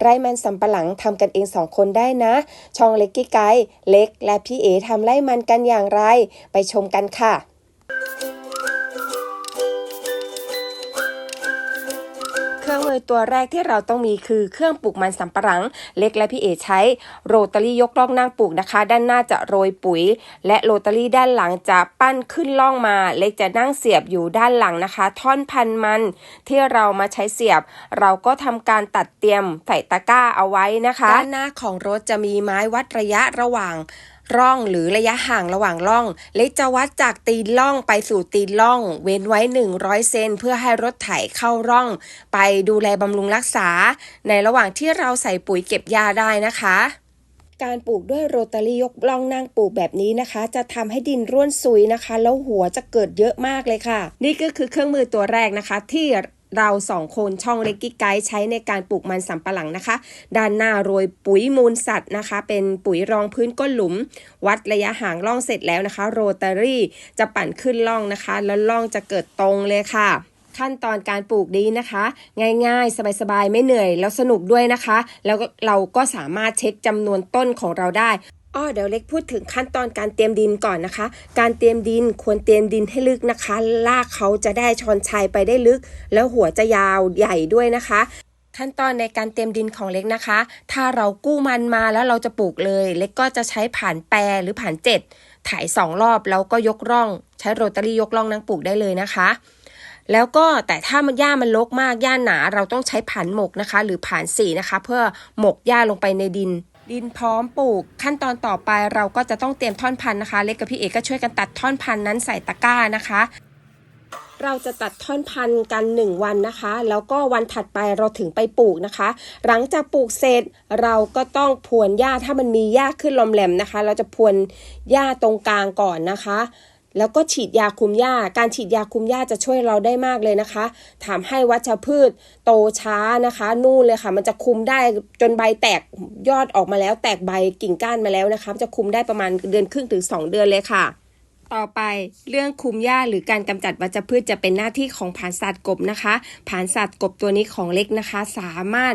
ไร่มันสำปะหลังทำกันเองสองคนได้นะ ช่องเล็กกี้ไกเล็กและพี่เอทำไร่มันกันอย่างไร ไปชมกันค่ะ เครื่องมือตัวแรกที่เราต้องมีคือเครื่องปลูกมันสำปะหลัง เล็กและพี่เอใช้โรตารี่ยกล่องนั่งปลูกนะคะ ด้านหน้าจะโรยปุ๋ย และโรตารี่ด้านหลังจะปั้นขึ้นล่องมา เล็กจะนั่งเสียบอยู่ด้านหลังนะคะ ท่อนพันมันที่เรามาใช้เสียบ เราก็ทำการตัดเตรียมใส่ตะกร้าเอาไว้นะคะ ด้านหน้าของรถจะมีไม้วัดระยะระหว่าง ร่องหรือระยะห่างระหว่างร่อง เล็กจะวัดจากตีนร่องไปสู่ตีนร่อง เว้นไว้ 100 เซนเพื่อให้รถไถเข้าร่อง ไปดูแลบำรุงรักษา ในระหว่างที่เราใส่ปุ๋ยเก็บยาได้นะคะการปลูกด้วยโรตารียกล่องนั่งปลูกแบบนี้นะคะ จะทำให้ดินร่วนซุยนะคะ แล้วหัวจะเกิดเยอะมากเลยค่ะ นี่ก็คือเครื่องมือตัวแรกนะคะ ที่ เราสองคนช่องเล็กกิ๊กไกด์ใช้ในการปลูกมันสำปะหลังนะคะ ด้านหน้าโรยปุ๋ยมูลสัตว์นะคะ เป็นปุ๋ยรองพื้นก้นหลุม วัดระยะห่างร่องเสร็จแล้วนะคะ โรตารี่จะปั่นขึ้นร่องนะคะ แล้วร่องจะเกิดตรงเลยค่ะขั้นตอนการปลูกนี้นะคะ ง่ายๆ สบายๆ ไม่เหนื่อยแล้วสนุกด้วยนะคะ แล้วเราก็สามารถเช็คจำนวนต้นของเราได้ อ้อเดี๋ยวเล็กพูดถึงขั้นตอนการเตรียมดินก่อนนะคะ การเตรียมดินควรเตรียมดินให้ลึกนะคะ ลากเขาจะได้ชอนชัยไปได้ลึก แล้วหัวจะยาวใหญ่ด้วยนะคะขั้นตอนในการเตรียมดินของเล็กนะคะ ถ้าเรากู้มันมาแล้วเราจะปลูกเลย เล็กก็จะใช้ผ่านแปรหรือผ่านเจ็ดถ่ายสองรอบแล้วก็ยกร่อง ใช้โรตารี่ยกร่องนั่งปลูกได้เลยนะคะ แล้วก็แต่ถ้ามันหญ้ามันรกมากหญ้าหนา เราต้องใช้ผ่านหมกนะคะ หรือผ่านสีนะคะ เพื่อหมกหญ้าลงไปในดิน ดินพร้อมปลูก ขั้นตอนต่อไปเราก็จะต้องเตรียมท่อนพันธุ์นะคะ เล็กกับพี่เอกก็ช่วยกันตัดท่อนพันธุ์นั้นใส่ตะกร้านะคะ เราจะตัดท่อนพันธุ์กัน 1 วันนะคะ แล้วก็วันถัดไปเราถึงไปปลูกนะคะ หลังจากปลูกเสร็จเราก็ต้องพรวนหญ้าถ้ามันมีหญ้าขึ้นลมแหลมนะคะ เราจะพรวนหญ้าตรงกลางก่อนนะคะ แล้วก็ฉีดยาคุมหญ้า การฉีดยาคุมหญ้าจะช่วยเราได้มากเลยนะคะทำให้วัชพืชโตช้านะคะ นู่นเลยค่ะ มันจะคุมได้จนใบแตกยอดออกมาแล้ว แตกใบกิ่งก้านมาแล้วนะคะ จะคุมได้ประมาณเดือนครึ่งถึง 2 เดือนเลยค่ะต่อไปเรื่องคุมหญ้าหรือการกำจัดวัชพืชจะเป็นหน้าที่ของผานสัตว์กบนะคะ ผานสัตว์กบตัวนี้ของเล็กนะคะ สามารถ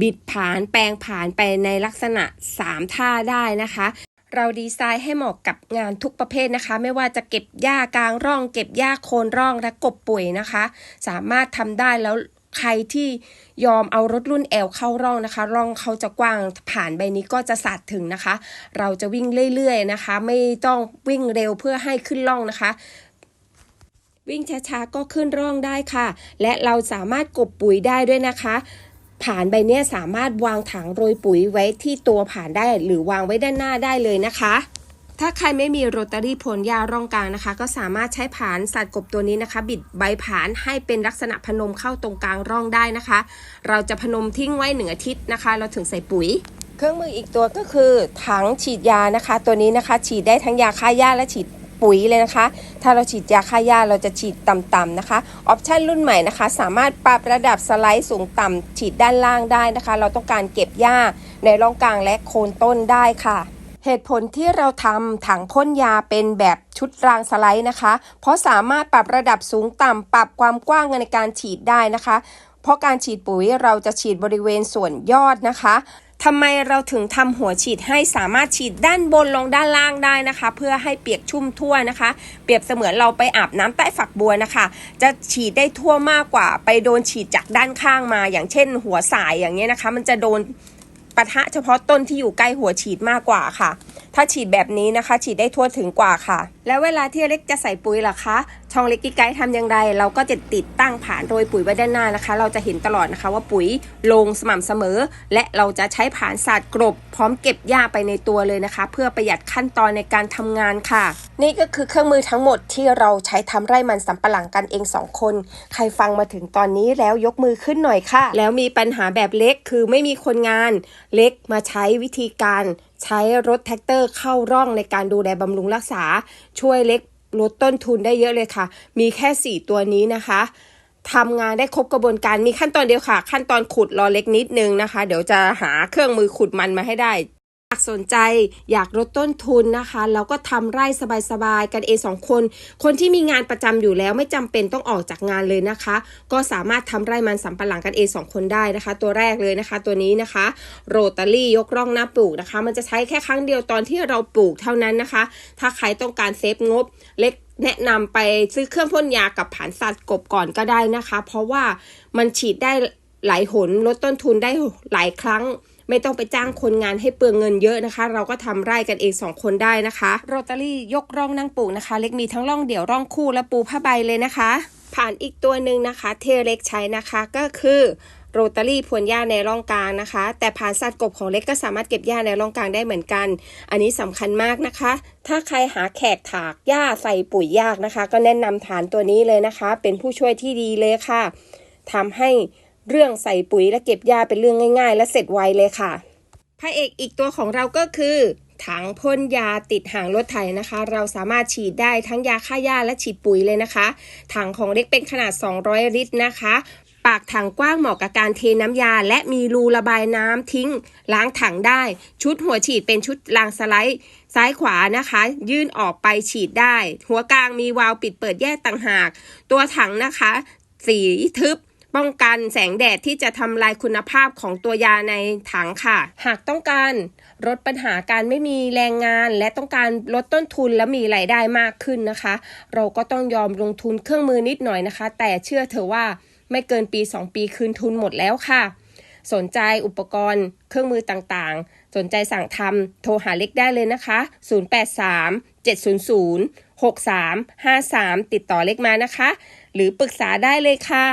บิดผานแปลงผานไปในลักษณะ 3 ท่าได้นะคะ เราดีไซน์ให้เหมาะกับงานทุกประเภทนะคะ ไม่ว่าจะเก็บหญ้ากลางร่อง เก็บหญ้าโคนร่องและกบปุ๋ยนะคะ สามารถทำได้แล้วใครที่ยอมเอารถรุ่นแอลเข้าร่องนะคะ ร่องเขาจะกว้างผ่านใบนี้ก็จะสัดถึงนะคะ เราจะวิ่งเรื่อยๆนะคะ ไม่ต้องวิ่งเร็วเพื่อให้ขึ้นร่องนะคะ วิ่งช้าๆก็ขึ้นร่องได้ค่ะ และเราสามารถกบปุ๋ยได้ด้วยนะคะ ผานใบนี้สามารถวางถังโรยปุ๋ยไว้ที่ตัวผานได้ หรือวางไว้ด้านหน้าได้เลยนะคะ ถ้าใครไม่มีโรตารี่พ่นยาร่องกลางนะคะ ก็สามารถใช้ผานสัตว์กบตัวนี้นะคะ บิดใบผานให้เป็นลักษณะพนมเข้าตรงกลางร่องได้นะคะ เราจะพนมทิ้งไว้หนึ่งอาทิตย์นะคะ เราถึงใส่ปุ๋ยเครื่องมืออีกตัวก็คือถังฉีดยานะคะ ตัวนี้นะคะ ฉีดได้ทั้งยาฆ่าหญ้าและฉีด ปุ๋ยเลยนะคะ ถ้าเราฉีดยาฆ่าหญ้าเราจะฉีดต่ำๆนะคะออปชันรุ่นใหม่นะคะ สามารถปรับระดับสไลด์สูงต่ำฉีดด้านล่างได้นะคะ เราต้องการเก็บหญ้าในร่องกลางและโคนต้นได้ค่ะเหตุผลที่เราทำถังพ่นยาเป็นแบบชุดรางสไลด์นะคะ เพราะสามารถปรับระดับสูงต่ำปรับความกว้างในการฉีดได้นะคะ เพราะการฉีดปุ๋ยเราจะฉีดบริเวณส่วนยอดนะคะ ทำไมเราถึงทำหัวฉีดให้สามารถฉีดด้านบนลงด้านล่างได้นะคะ เพื่อให้เปียกชุ่มทั่วนะคะ เปรียบเสมือนเราไปอาบน้ำใต้ฝักบัวนะคะ จะฉีดได้ทั่วมากกว่า ไปโดนฉีดจากด้านข้างมา อย่างเช่น หัวสายอย่างเงี้ยนะคะ มันจะโดนปะทะเฉพาะต้นที่อยู่ใกล้หัวฉีดมากกว่าค่ะ ถ้าฉีดแบบนี้นะคะ ฉีดได้ทั่วถึงกว่าค่ะ แล้วเวลาที่เล็กจะใส่ปุ๋ยล่ะคะ ช่องเล็กกิ๊กไกด์ทำอย่างไร เราก็จะติดตั้งผ่านโรยปุ๋ยไว้ด้านหน้านะคะ เราจะเห็นตลอดนะคะว่าปุ๋ยลงสม่ำเสมอ และเราจะใช้ผ่านศาสตร์กรบ พร้อมเก็บหญ้าไปในตัวเลยนะคะ เพื่อประหยัดขั้นตอนในการทำงานค่ะ นี่ก็คือเครื่องมือทั้งหมดที่เราใช้ทำไร่มันสำปะหลังกันเองสองคน ใครฟังมาถึงตอนนี้แล้วยกมือขึ้นหน่อยค่ะ แล้วมีปัญหาแบบเล็กคือไม่มีคนงานเล็กมาใช้วิธีการ ใช้รถแท็กเตอร์เข้าร่องในการดูแลบำรุงรักษา ช่วยเล็กลดต้นทุนได้เยอะเลยค่ะ มีแค่ 4 ตัวนี้นะคะทำงานได้ครบกระบวนการมีขั้นตอนเดียวค่ะ ขั้นตอนขุดรอเล็กนิดนึงนะคะ เดี๋ยวจะหาเครื่องมือขุดมันมาให้ได้ สนใจอยากลดต้นทุนนะคะแล้วก็ทำไร่สบายๆ กันเองสองคน คนที่มีงานประจำอยู่แล้วไม่จำเป็นต้องออกจากงานเลยนะคะ ก็สามารถทำไร่มันสำปะหลังกันเองสองคนได้นะคะ ตัวแรกเลยนะคะ ตัวนี้นะคะโรตารี่ยกร่องหน้าปลูกนะคะ มันจะใช้แค่ครั้งเดียวตอนที่เราปลูกเท่านั้นนะคะ ถ้าใครต้องการเซฟงบเล็กแนะนำไปซื้อเครื่องพ่นยากับผานสัตว์กบก่อนก็ได้นะคะ เพราะว่ามันฉีดได้หลายหนลดต้นทุนได้หลายครั้ง ไม่ต้องไปจ้างคนงานให้เปลืองเงินเยอะนะคะ เราก็ทำไร่กันเองสองคนได้นะคะโรตารี่ยกร่องนั่งปลูกนะคะ เล็กมีทั้งร่องเดี่ยวร่องคู่และปูผ้าใบเลยนะคะ ผ่านอีกตัวหนึ่งนะคะ เทเล็กใช้นะคะก็คือโรตารี่พรวนหญ้าในร่องกลางนะคะ แต่ผ่านสัตว์กบของเล็กก็สามารถเก็บหญ้าในร่องกลางได้เหมือนกัน อันนี้สำคัญมากนะคะ ถ้าใครหาแขกถากหญ้าใส่ปุ๋ยยากนะคะ ก็แนะนำฐานตัวนี้เลยนะคะ เป็นผู้ช่วยที่ดีเลยค่ะทำให้ เรื่องใส่ปุ๋ยและเก็บหญ้าเป็นเรื่องง่าย ๆ และเสร็จไวเลยค่ะพระเอกอีกตัวของเราก็คือถังพ่นยาติดหางรถไถนะคะ เราสามารถฉีดได้ทั้งยาฆ่าหญ้าและฉีดปุ๋ยเลยนะคะ ถังของเล็กเป็นขนาด 200 ลิตรนะคะ ปากถังกว้างเหมาะกับการเทน้ำยา และมีรูระบายน้ำทิ้ง ล้างถังได้ ชุดหัวฉีดเป็นชุดรางสไลด์ซ้ายขวานะคะ ยื่นออกไปฉีดได้ หัวกลางมีวาล์วปิดเปิดแยกต่างหาก ตัวถังนะคะ สีทึบ ป้องกันแสงแดดที่จะทำลายคุณภาพของตัวยาในถังค่ะ หากต้องการลดปัญหาการไม่มีแรงงาน และต้องการลดต้นทุนและมีรายได้มากขึ้นนะคะ เราก็ต้องยอมลงทุนเครื่องมือนิดหน่อยนะคะ แต่เชื่อเถอะว่าไม่เกินปี 2 ปีคืนทุนหมดแล้วค่ะ สนใจอุปกรณ์เครื่องมือต่างๆ สนใจสั่งทำโทรหาเล็กได้เลยนะคะ 083 700 6353 ติดต่อเล็กมานะคะ หรือปรึกษาได้เลยค่ะ